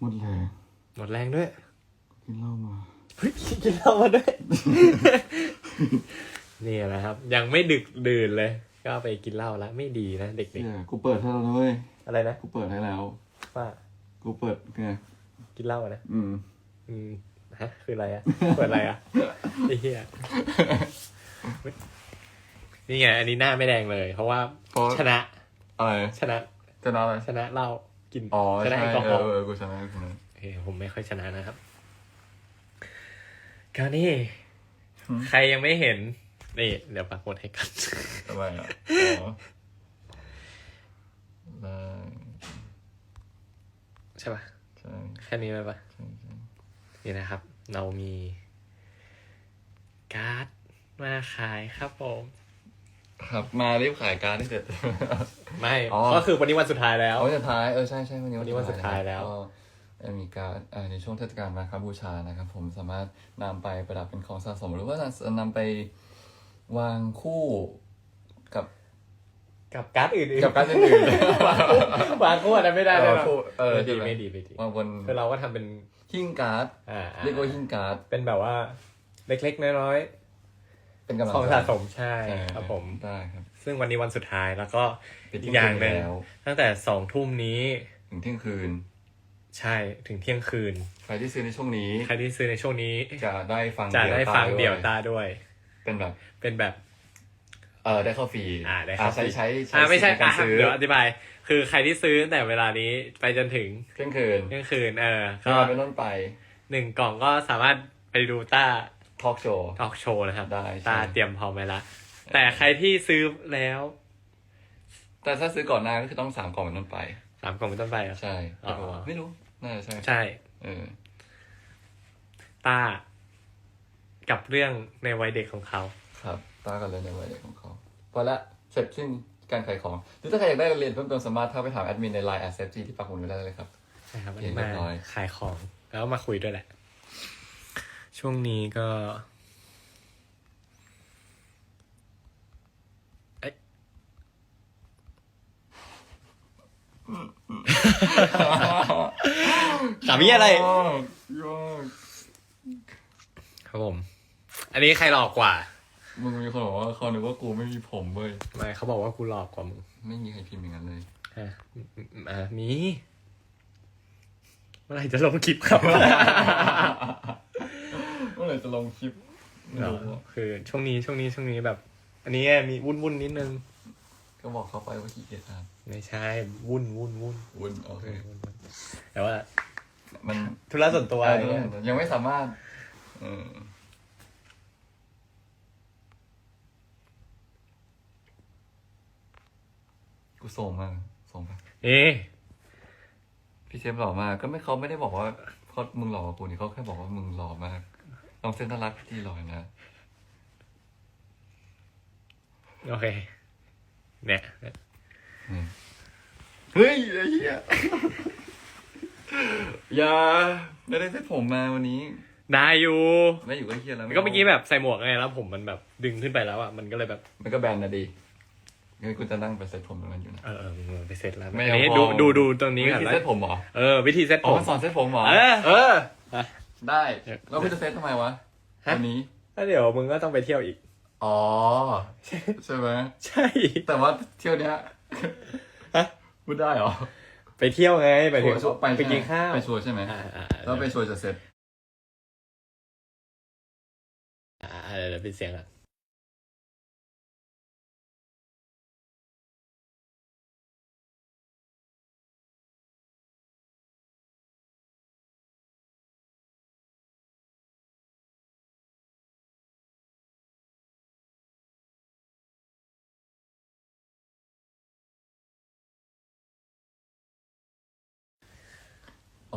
หมดแรงหมดแรงด้วย กินเหล้ามาเฮ้ยกินเหล้ามาด้วย นี่แหละครับ ยังไม่ดึกดื่นเลย ก็ไปกินเหล้าแล้วไม่ดีนะเด็กเนี่ยกูเปิดให้แล้วนะเว้ยๆ อะไรนะกูเปิดให้แล้ว ว่ากูเปิดไงกินเหล้าอะนะ อืม อืมฮะคืออะไรอะเปิดอะไรอะไอ้เหี้ยนี่ไง อันนี้หน้าไม่แดงเลย เพราะว่าเพราะ ชนะอะไรชนะจะนอนอะไรชนะเหล้า กินอ๋อชนะใช่แอลกอฮเอออล์เออกูชนะกูชนะโอเคผมไม่ค่อยชนะนะครับก็นี่ใครยังไม่เห็นนี่เดี๋ยวปักหมดให้กัน ทำไมอะอ๋อได้ใช่ปะใช่แค่นี้เลยปะใช่ใช่นี่นะครับ เรามี การ์ดมาขายครับผม ครับ มารีบขายการ์ดให้เสร็จ ไม่ อ๋อ ก็คือวันนี้วันสุดท้ายแล้ว เอาวันสุดท้าย เออ ใช่ใช่วันนี้วันนี้วันสุดท้ายแล้ว ก็เอ่อมีการดอ่าในช่วงเทศกาลมาคบูชานะครับ ผมสามารถนำไปประดับเป็นของสะสม หรือว่าจะนำไปวางคู่กับกับการ์ดอื่นๆกับการ์ดอื่นวางคู่อันนั้นไม่ได้เลยเออคู่เออไม่ดีใช่ไหมไม่ดีไม่ดีวางบนคือเราก็ทำเป็น หิ้งการ์ดอ่าเรียกว่าหิ้งการ์ด เป็นแบบว่าเล็กๆ น้อย เป็นกำลัๆงของใจสะสมใช่ใช่ครับผมได้ครับ ซึ่งวันนี้วันสุดท้ายแล้วก็เป็นอีกอย่างหนึ่งแล้วตั้งแต่สองทุ่มนี้ถึงเที่ยงคืน ใช่ถึงเที่ยงคืน ใครที่ซื้อในช่วงนี้ใครที่ซื้อในช่วงนี้ จะได้ฟังจะได้ฟังเดี่ยวตาตาด้วย เป็นแบบเป็นแบบเออได้เข้าฟรีอ่าได้เข้าฟรีใช้ใช้อ่าไม่ใช่สิทธิ์ในการอะซื้อเดี๋ยวอธิบาย คือใครที่ซื้อตั้งแต่เวลานี้ไปจนถึงเที่ยงคืนเที่ยงคืนเออก็ก็เป็นต้นไปหนึ่งกล่องก็สามารถไปดูต้า ทอล์กโชว์ ทอล์กโชว์นะครับ ได้ใช่ ตาเตรียมพร้อมไว้ละ แต่ใครที่ซื้อแล้วแต่ถ้าซื้อก่อนหน้าก็คือต้องสามกล่องเป็นต้นไป สามกล่องเป็นต้นไปเหรอะใช่อ๋อแต่ว่าไม่รู้น่าจะใช่ใช่ เออต้ากับเรื่องในวัยเด็กของเขา ครับตากันเลยในวัยเด็กของเขาพอละเสร็จสิ้นการขายของ หรือถ้าใครอยากได้รายละเรียนเพิ่มเติมสามารถเข้าไปถามแอดมินใน Line แอสเซที่ที่ปักหมุดไว้ได้เลยครับ ใช่ครับวันเรียนี้นเรีมายบร้อย ขายของแล้วมาคุยด้วยแหละ ช่วงนี้ก็เอ้ยขำยี่อะไรยากยากครับผม อันนี้ใครหลอกกว่า มึงมีคนบอกว่าเขานึกว่ากูไม่มีผมเว้ย ไม่เขาบอกว่ากูหลอกกว่ามึง ไม่มีใครพิมพ์อย่างนั้นเลย อะอะมีเมื่อไหร่จะลงคลิปครับ เมื่อไหร่จะลงคลิปไม่เหรอรู้อะคือช่วงนี้ช่วงนี้ช่วงนี้แบบ อันนี้มีวุ่นวุ่นนิดนึง ก็บอกเขาไปว่าขี้เกียจทานไม่ใช่วุ่นวุ่นวุ่นวุ้นโอเควุ่นวุ่นแต่ว่ามันธุระส่วนตัวเออเนี่ยยังไม่สามารถเออกูส่งมาส่งไปเอ๊ะ พี่เชฟหล่อมากก็ไม่เขาไม่ได้บอกว่าเขามึงหล่อกว่ากูนี่เขาแค่บอกว่ามึงหล่อมากลองเซ็นทรักที่หล่อนะโอเค เนี่ยอืมเฮ้ยไอ้เหี้ยอย่าไม่ได้เซ็ตผมมาวันนี้ได้อยู่ไม่อยู่ก็เฮียแล้วก็เมื่อกี้แบบใส่หมวกไงแล้วผมมันแบบดึงขึ้นไปแล้วอะมันก็เลยแบบมันก็แบนนะดี งั้นกูจะนั่งไปเซ็ตผมตรงนั้นอยู่นะ เออเออมึงไปเสร็จแล้วไม่อันนี้เอาพดูอดูดูตรงนี้วิก่อนธีแล้วเซ็ตผมเหรอเออวิธีเซ็ตอ๋ผอม มันสอนเซ็ตผมเหรอเออเอออะได้เออแล้วคุณจะเซ็ตทำไมวะฮะ วันนี้ แล้วเดี๋ยวมึงก็ต้องไปเที่ยวอีก อ๋อ ใช่ไหมใช่ แต่ว่าเที่ยวเนี้ยฮะ พูดได้เหรอไปเที่ยวไงไปถึงชัวร์ไปใช่หมกินข้าวไปชัวร์ใช่ไหมอ่าอ่าแล้วไปชัวร์จะเซ็ต อ่าอ่าเดี๋ยวเป็นเสียงอะ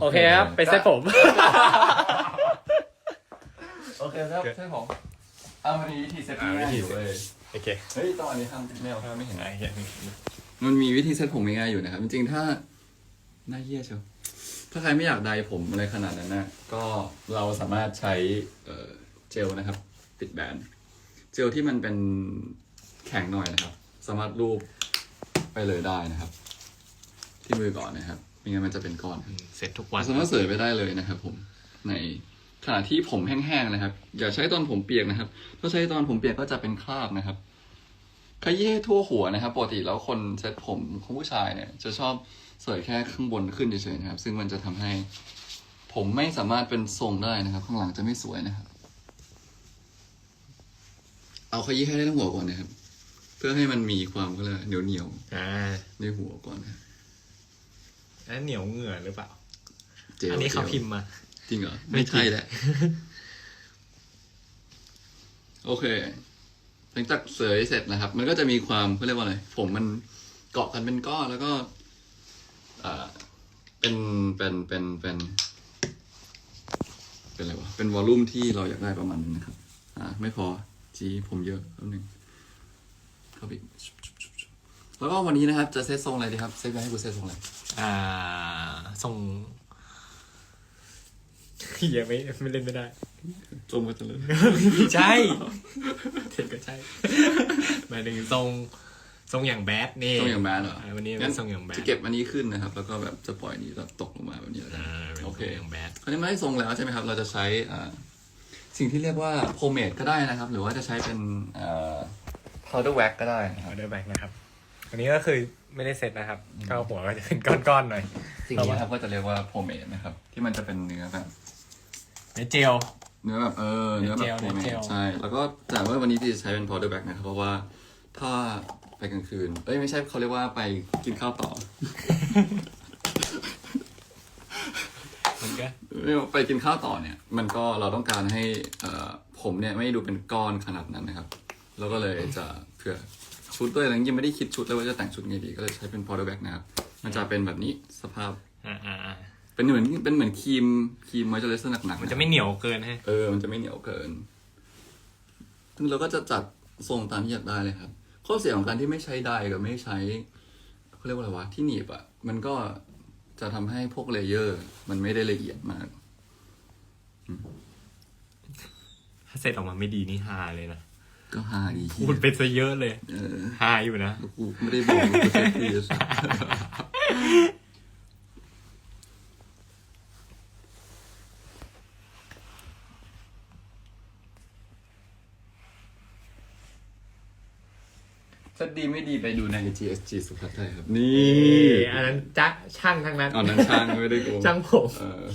โอเคครับไปเซ็ตผม โอเคครับเซ็ตผมเอาวันนี้วิธีเซ็ตอ่าง่ายวิธีอยู่เซ็ตเลยโอเค เฮ้ยตอนนี้ทำไม่เอาทำไม่เห็นอ่าเฮียนี่มันมีวิธีเซ็ตผมง่ายๆอยู่นะครับ จริงๆถ้าหน้าเหี้ยเชียวถ้าใครไม่อยากไดผมอะไรขนาดนั้นนะก็เราสามารถใช้เอ่อเจลนะครับ ติดแบนเจลที่มันเป็นแข็งหน่อยนะครับ สามารถรูปไปเลยได้นะครับ ที่มือก่อนนะครับ ไม่งั้นมันจะเป็นก้อนอืมเสร็จทุกวันสามารถเสยไปได้เลยนะครับ ผมในขณะที่ผมแห้งๆนะครับ อย่าใช้ตอนผมเปียกนะครับ ถ้าใช้ตอนผมเปียกก็จะเป็นคราบนะครับขยี้ให้ทั่วหัวนะครับปกติแล้วคนเซ็ตผมของผู้ชายเนี่ย จะชอบเสยแค่ข้างบนขึ้นเฉยๆนะครับ ซึ่งมันจะทำให้ ผมไม่สามารถเป็นทรงได้นะครับ ข้างหลังจะไม่สวยนะครับ เอาขยี้ให้ได้ทั้งหัวก่อนนะครับ เพื่อให้มันมีความก็เลยเหนียวเหนียวอ่าๆในหัวก่อนนะครับ อันนนเหนียวเหงื่อหรือเปล่า จลอันนี้เขาจลพิมพ์มา จริงเหรอ ไม่ไม่จริงใช่แหละ โอเค หลังจากเสยเสร็จนะครับ มันก็จะมีความเขาเรียกว่าอะไร ผมมันเกาะกันเป็นก้อนแล้วก็อ่าเป็นเป็นเป็นเป็นเป็นอะไรวะ เป็นวอลลุ่มที่เราอยากได้ประมาณนึงนะครับ อ่า ไม่พอจีผมเยอะแป๊บนึงเข้าไปอีกแล้วก็วันนี้นะครับ จะเซตทรงอะไรดีครับ เซตไว้ให้กูเซตทรงอะไร อ่าส่งยังไม่ไม่เล่นไม่ได้ทรงก็จะเลยไม่ใช่เทนก็ใช่หมายถึงทรงทรงอย่างแบดนี่ทรงอย่างแบดเหรอาวันนี้เป็นทรงอย่างแบดจะเก็บอันนี้ขึ้นนะครับ แล้วก็แบบจะปล่อยนี้แล้วตกลงมาแบบนี้แล้วกันอ่าเป็นทโอรงเคอย่างแบดคราวนี้ไม่ได้ทรงแล้วใช่ไหมครับ เราจะใช้อ่าสิ่งที่เรียกว่าโพเมดก็ได้นะครับ หรือว่าจะใช้เป็นอ่า powder wax ก็ได้นะคอรัอบเดอร์แบ็กนะครับ อันนี้ก็คือ ไม่ได้เสร็จนะครับ ก็หัวก็จะเป็นก้อนๆหน่อยสิ่งนี้ครับก็จะเรียกว่าโพเมดนะครับ ที่มันจะเป็นเนื้อแบบเนื้อเจลเนื้อแบบเออเนื้อแบบเนื้โพอเจลเมเนื้อเจดลใช่ แล้วก็แต่ว่าวันนี้ที่จะใช้เป็น powder wax นะครับ เพราะว่าถ้าไปกลางคืน เอ้ยไม่ใช่เขาเรียกว่าไปกินข้าวต่อมันก็ไปกินข้าวต่อเนี่ย มันก็เราต้องการให้เอ่อผมเนี่ยไม่ดูเป็นก้อนขนาดนั้นนะครับ แล้วก็เลยจะเผื่อ ชุดด้วยอะไรยังไม่ได้คิดชุดเลยว่าจะแต่งชุดไงดีก็เลยใช้เป็น powder bag นะครับ มันจะเป็นแบบนี้สภาพอ่าอ่าอ่าเป็นเหมือนเป็นเหมือนครีมครีมมอยเจอร์เลสหนักๆมันจะไม่เหนียวเกินฮะ เออมันจะไม่เหนียวเกินซึ่งเราก็จะจัดทรงตามที่อยากได้เลยครับ ข้อเสียของการที่ไม่ใช้ไดร์กับไม่ใช้เขาเรียกว่าอะไรวะที่หนีบอะมันก็จะทำให้พวกเลเยอร์ มันไม่ได้ละเอียดมาก ถ้าเสร็จออกมาไม่ดีนี่ฮาเลยนะ ก็หาดีเหี้ยพูดไปซะเยอะเลยเออฮาอยู่นะ กูไม่ได้บอกกูเซ็กซี่ถ้าดีไม่ดีไปดูใน GSG สุภัทรไทยครับ นี่อันนั้นจ้าช่างทั้งนั้นอ๋อนั้นช่างไม่ได้กูช่างผมเออ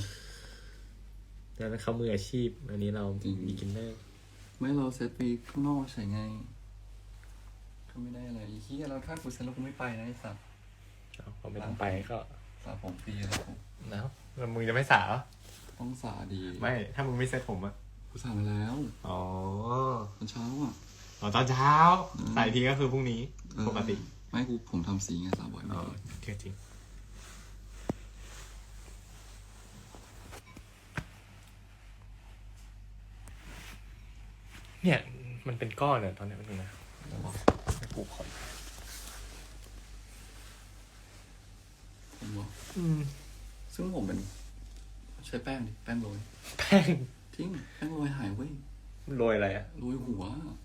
นั่นเขามืออาชีพ อันนี้เราจริงมีกินเนอร์ ไม่เราเซตไปข้างนอกใช่ไง ก็ไม่ได้อะไรไอ้เฮียเราถ้ากูเซ็ตแล้วกูไม่ไปนะไอ้สัตว์เอาเขาไม่ต้องไปก็สาผมฟรีแล้วผมเนาะแล้วมึงจะไม่สาเหรอต้องสาดีไม่ถ้ามึงไม่เซ็ตผมอะกูสามาแล้วอ๋อตอนเช้าอะอ๋อตอนเช้าอืมสายทีก็คือพรุ่งนี้เออปกติ ไม่กูผมทำสีไงสาบ่อยอ๋มาอกเที่ยวจริง เนี่ย มันเป็นก้อนอะตอนเนี้ยมันดูนะให้กูขอผมบอกอืมซึ่งผมเป็น ใช้แป้งดิ แป้งโรยแป้งจริงแป้งโรยหายเว้ยโรยอะไรอะโรยหัว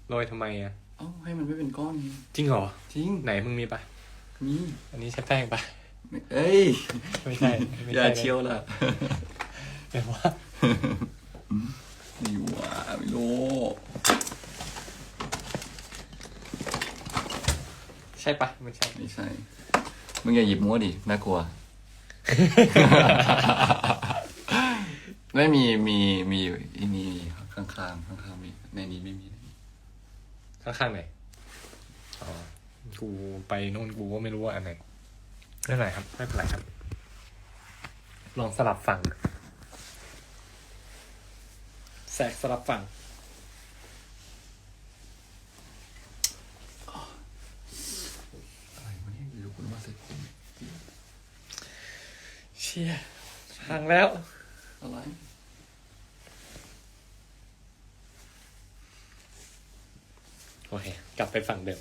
โรยทำไมอะเอ้าให้มันไม่เป็นก้อนไงจริงเหรอจริงไหนมึงมีปะมีอันนี้ใช้แป้งปะเอ้ย ไม่ใช่ไม่อย่าใช่เชียวล่ะแต่ว่า นี่หว่าไม่รู้ ใช่ปะไม่ใช่ ไม่ใช่ มึงอย่าหยิบมั่วดิ น่ากลัว ไม่มีมีมีมีข้างข้างๆข้างข้างๆมีในนี้ไม่มีข้างๆไหนอ๋อกูไปโน่นกูก็ไม่รู้ว่าอันไหนไม่เป็นไรครับไม่เป็นไรครับ ลองสลับฝั่ง แสกสลับฝั่ง อะไรวะเนี่ยอยู่คุณว่าเสร็จผม เชี่ยพังแล้ว อะไร โอเค กลับไปฝั่งเดิม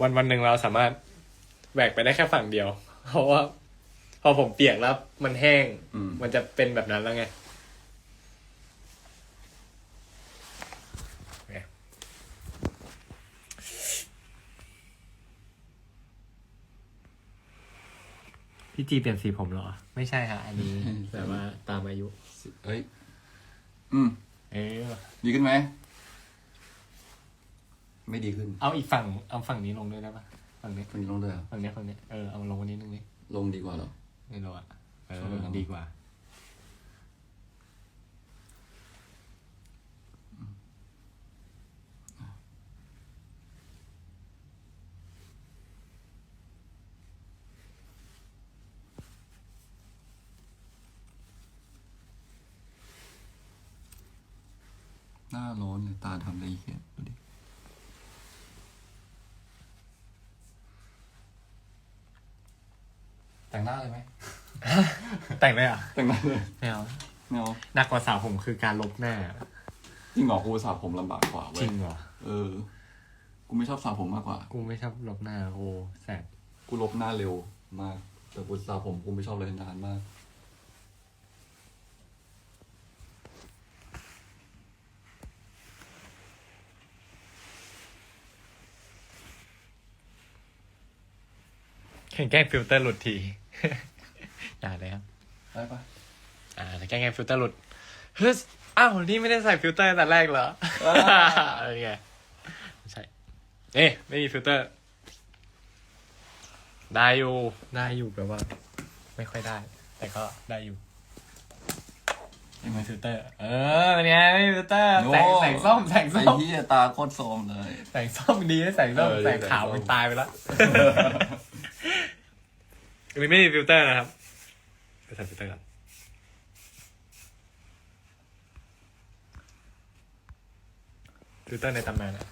วันวันหนึ่งเราสามารถแหวกไปได้แค่ฝั่งเดียว เพราะว่า พอผมเปียกแล้ว มันแห้ง อืม มันจะเป็นแบบนั้นแล้วไงโอเค พี่จีเปลี่ยนสีผมเหรอ ไม่ใช่ฮะอันนี้แบบว่าตามอายุ เอ้ย อืม เออ ดีขึ้นไหม ไม่ดีขึ้น เอาอีกฝั่ง เอาฝั่งนี้ลงด้วยได้ปะฝั่งนี้ คนนี้ลงเลยเหรอฝั่งนี้ฝั่งนี้ เออ เอาลงวันนี้นึงนี่ลงดีกว่าเหรอ ไม่รู้อะเอชอบแบบนั้อนดีกว่า หน้าร้อนเลย ตาทำอะไรเหี้ยดูดิแต่งหน้าเลยไหม แต่งเลยอะแต่งหน้าเลยไม่เอาไม่เอาหนักกว่าสาวผมคือการลบหน้า จริงเหรอกูสระผมลำบากกว่าเว้จริยงเหรอ เออ กูไม่ชอบสระผมมากกว่า กูไม่ชอบลบหน้าโอ้แสบกูลบหน้าเร็วมาก แต่กูสระผมกูไม่ชอบเลยนานมาก แข่งแกล้งฟิลเตอร์หลุดที อย่าเลยครับได้ปะอ่าแต่แกล้งแกล้งฟิลเตอร์หลุดเฮ้ยอ้าวนี่ไม่ได้ใส่ฟิลเตอร์แต่แรกเหรออะไรไงไม่ใช่เอ๊ะไม่มีฟิลเตอร์ ได้อยู่ได้อยู่แปลว่า ไม่ค่อยได้ แต่ก็ได้อยู่ยังไงฟิลเตอร์ เออเป็นไงไม่มีฟิลเตอร์แสงแสงส้มแสงส้ไอ้มเหี้ยตาโคตรโซมเลย แสงส้มดีนะแสงส้มเออดีแสงขาวแสงส้มมันตายไปแล้ว อันนี้ไม่มีฟิลเตอร์นะครับไปใส่ฟิลเตอร์ก่อนฟิลเตอร์ในตำนานอะ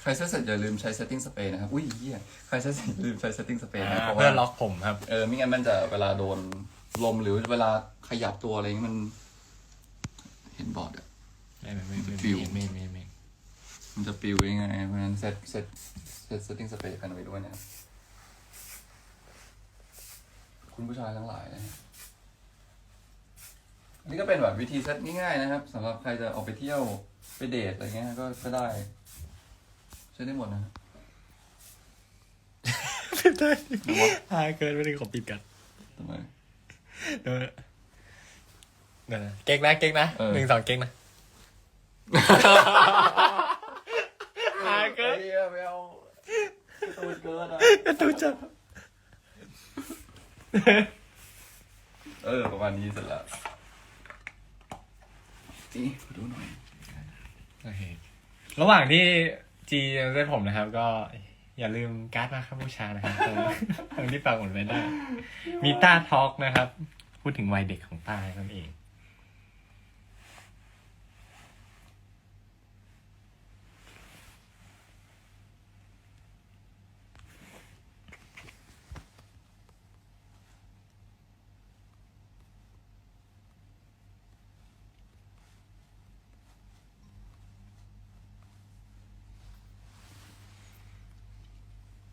ใครเซตเสร็จอย่าลืมใช้ setting spray นะครับ อุ้ยเหี้ยใครเซตเสร็จอย่าลืมใช้ setting spray นะเพราะเพื่อว่าล็อกผมครับ เออไม่งั้นมันจะเวลาโดนลมหรือเวลาขยับตัวอะไรอย่างงี้มัน เห็นบอร์ดอะไม่ไม่ไม่ไม่ฟิวไม่ไม่ไม่มันจะปิวยังไงเพราะฉะนั้นเซตเซตเซต setting spray กันไว้ด้วยนะครับ คุณผู้ชายทั้งหลายนะฮะอันนี้ก็เป็นแบบวิธีเซตง่ายๆนะครับสำหรับใครจะออกไปเที่ยวไปเดทอะไรเงี้ยก็ก็ได้ใช้ได้หมดนะฮะฟิลเตอร์หรือว่าหายเกินไม่ได้ขอปิดกันทำไมเดี๋ยวนะเดี๋ยวนะเก๊กนะเก๊กนะเออหนึ่งสองเก๊กนะหายเกินเหี้ยไม่เอา ตูดเกินอะดูจับ เออ ประมาณนี้เสร็จแล้วนี่ขอดูหน่อย โอเค ระหว่างที่จีเส้นผมนะครับ ก็อย่าลืมการ์ดมาครับผู้ชานะครับตรงตรงที่ฟังหมดไปได้ มีต้าทอล์กนะครับ พูดถึงวัยเด็กของต้านั่นเอง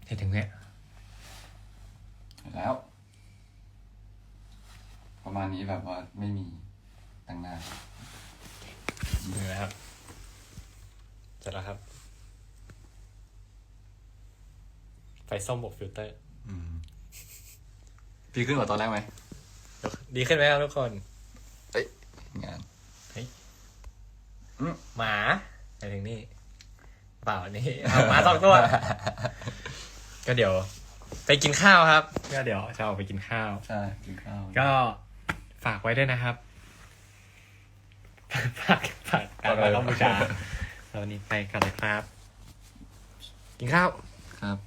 เห็นถึงเนี่ยเสร็จแล้ว ประมาณนี้แบบว่าไม่มีแต่งหน้ามือนะครับเสร็จแล้วครับ ไฟส้มบวกฟิลเตอร์ อืมดีขึ้นกว่าตอนแรกไหมดีขึ้นไหมครับทุกคน เอ้ยงานหมาไปถึงนี่เปล่าอันนี่เอาหมาสองตัว ก็เดี๋ยว ไปกินข้าวครับ ก็เดี๋ยวจะออกไปกินข้าว ใช่กินข้าวก็ฝากไว้ด้วยนะครับ ฝากฝากการมากัมพูชาแล้ววันนี้ไปกันเลยครับ กินข้าว ครับ